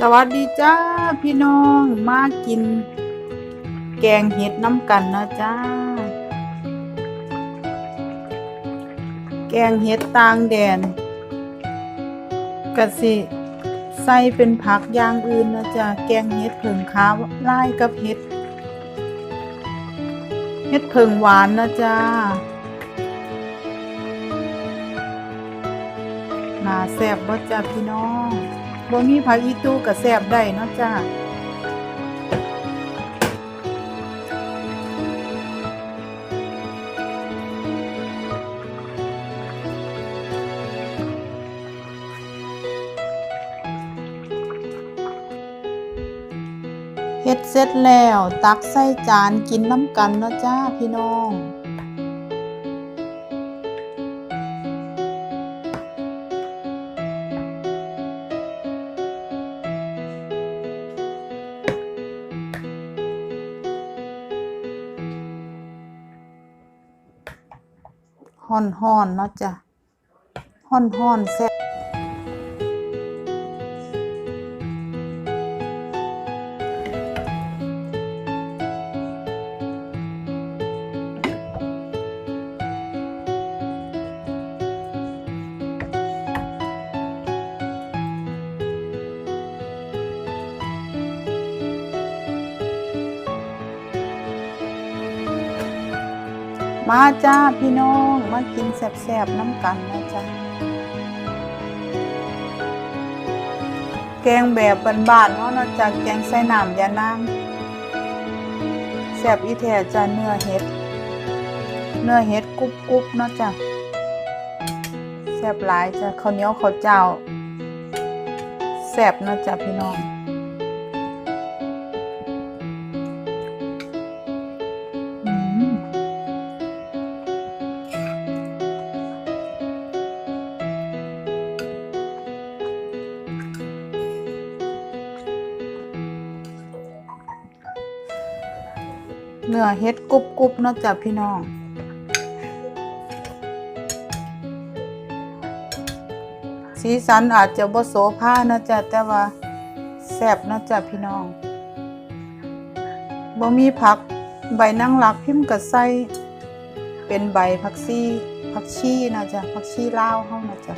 สวัสดีจ้าพี่น้องมากิน แกงเห็ดน้ำกันนะจ้า แกงเห็ดตางแดนกะสิใส่เป็นผักอย่างอื่นนะจ้าแกงเห็ดเผิงขาวไล่กับเห็ดเห็ดเผิงหวานนะจ้านาแซ่บบ่จ้าพี่น้อง บ่มีผักอีตู้ก็แซ่บได้เนาะจ้าเฮ็ดเสร็จแล้ว ตักใส่จานกินน้ำกันเนาะจ้าพี่น้อง ห่อนห่อนเนาะจ้ะห่อนห่อนแซ่ มาจ้าพี่น้อง มากินแซ่บๆน้ำกันนะจ้ะแกงแบบบานๆเนาะเนาะจ้ะแกงใส่น้ำยานางแซ่บอีแท้จ้ะเนื้อเห็ด เนื้อเห็ดกรุบๆเนาะจ้ะแซ่บหลายจ้ะข้าวเหนียวข้าวเจ้าแซ่บเนาะจ้ะพี่น้อง เนื้อเฮ็ดกรุบกรุบๆเนาะจ้ะพี่น้อง สีสันอาจจะบ่โสภาเนาะจ้ะแต่ว่าแซ่บเนาะจ้ะพี่น้องบ่มีผักใบนางรักพิมพ์ก็ใส่เป็นใบผักชีผักชีนาะจ้ะผักชีลาวเฮานาะจ้ะ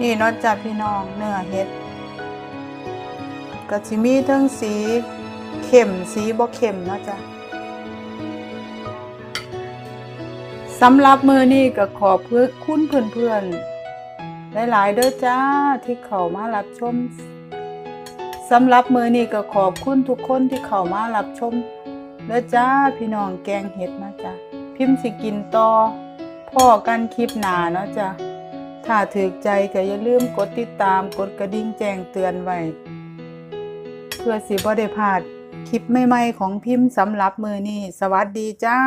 นี่เนาะจ้ะพี่น้องเนื้อเห็ด ก็สิมีทั้งสีเข้มสีบ่เข้มเนาะจ้ะสำหรับมือนี้ก็ขอบเพื่อคุณเพื่อนๆหลายๆเด้อจ้าที่เข้ามารับชมสำหรับมือนี้ก็ขอบคุณทุกคนที่เข้ามารับชมเด้อจ้าพี่น้องแกงเห็ดนะจ้ะพิมพ์สิกินต่อพ่อกันคลิปหนาเนาะจ้ะถ้าถือใจก็อย่าลืมกดติดตามกดกระดิ่งแจ้งเตือนไว้ เพื่อสิบ่ได้พลาดคลิปใหม่ๆของพิมพ์สำหรับมือนี่สวัสดีจ้า